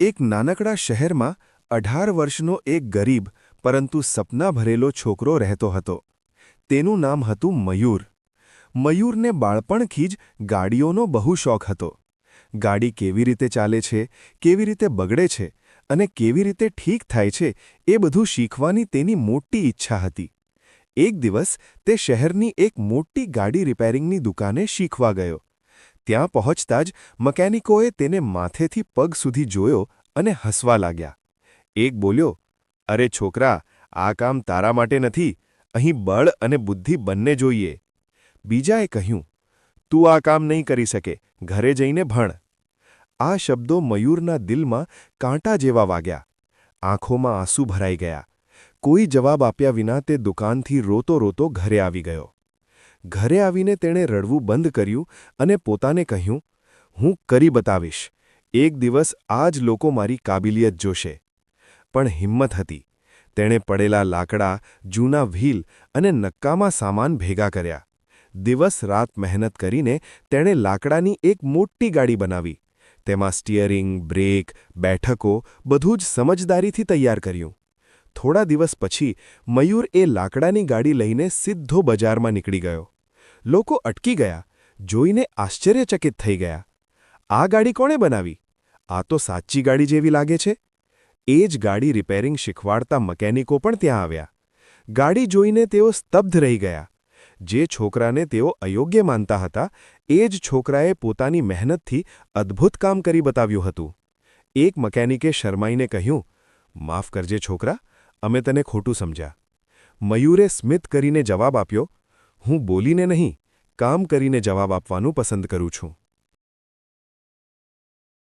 એક નાનકડા શહેરમાં અઢાર વર્ષનો એક ગરીબ, પરંતુ સપના ભરેલો છોકરો રહેતો હતો. તેનું નામ હતું મયુર. મયુરને બાળપણથી જ ગાડીઓનો બહુ શોખ હતો. ગાડી કેવી રીતે ચાલે છે, કેવી રીતે બગડે છે અને કેવી રીતે ઠીક થાય છે એ બધું શીખવાની તેની મોટી ઈચ્છા હતી. એક દિવસ તે શહેરની એક મોટી ગાડી રિપેરિંગની દુકાને શીખવા ગયો. ત્યાં પહોંચતા જ મકેનિકોએ તેને માથેથી પગ સુધી જોયો અને હસવા લાગ્યા. એક બોલ્યો, અરે છોકરા, આ કામ તારા માટે નથી, અહીં બળ અને બુદ્ધિ બંને જોઈએ. બીજાએ કહ્યું, તું આ કામ નહીં કરી શકે, ઘરે જઈને ભણ. આ શબ્દો મયુરના દિલમાં કાંટા જેવા વાગ્યા. આંખોમાં આંસુ ભરાઈ ગયા. કોઈ જવાબ આપ્યા વિના તે દુકાનથી રોતો રોતો ઘરે આવી ગયો. ઘરે આવીને તેણે રડવું બંધ કર્યું અને પોતાને કહ્યું, હું કરી બતાવીશ. એક દિવસ આ જ લોકો મારી કાબિલિયત જોશે. પણ હિંમત હતી. તેણે પડેલા લાકડા, જૂના વ્હીલ અને નક્કામાં સામાન ભેગા કર્યા. દિવસ રાત મહેનત કરીને તેણે લાકડાની એક મોટી ગાડી બનાવી. તેમાં સ્ટિયરિંગ, બ્રેક, બેઠકો બધું જ સમજદારીથી તૈયાર કર્યું. થોડા દિવસ પછી મયુર એ લાકડાની ગાડી લઈને સીધો બજારમાં નીકળી ગયો. લોકો અટકી ગયા, જોઈને આશ્ચર્યચકિત થઈ ગયા. આ ગાડી કોણે બનાવી? આ તો સાચી ગાડી જેવી લાગે છે. એ જ ગાડી રિપેરિંગ શીખવાડતા મકેનિકો પણ ત્યાં આવ્યા. ગાડી જોઈને તેઓ સ્તબ્ધ રહી ગયા. જે છોકરાને તેઓ અયોગ્ય માનતા હતા, એ જ છોકરાએ પોતાની મહેનતથી અદ્ભુત કામ કરી બતાવ્યું હતું. એક મકેનિકે શરમાઈને કહ્યું, માફ કરજે છોકરા અમે તને ખોટું સમજ્યા. મયુરે સ્મિત કરીને જવાબ આપ્યો, હું બોલીને નહીં, કામ કરીને જવાબ આપવાનું પસંદ કરું છું.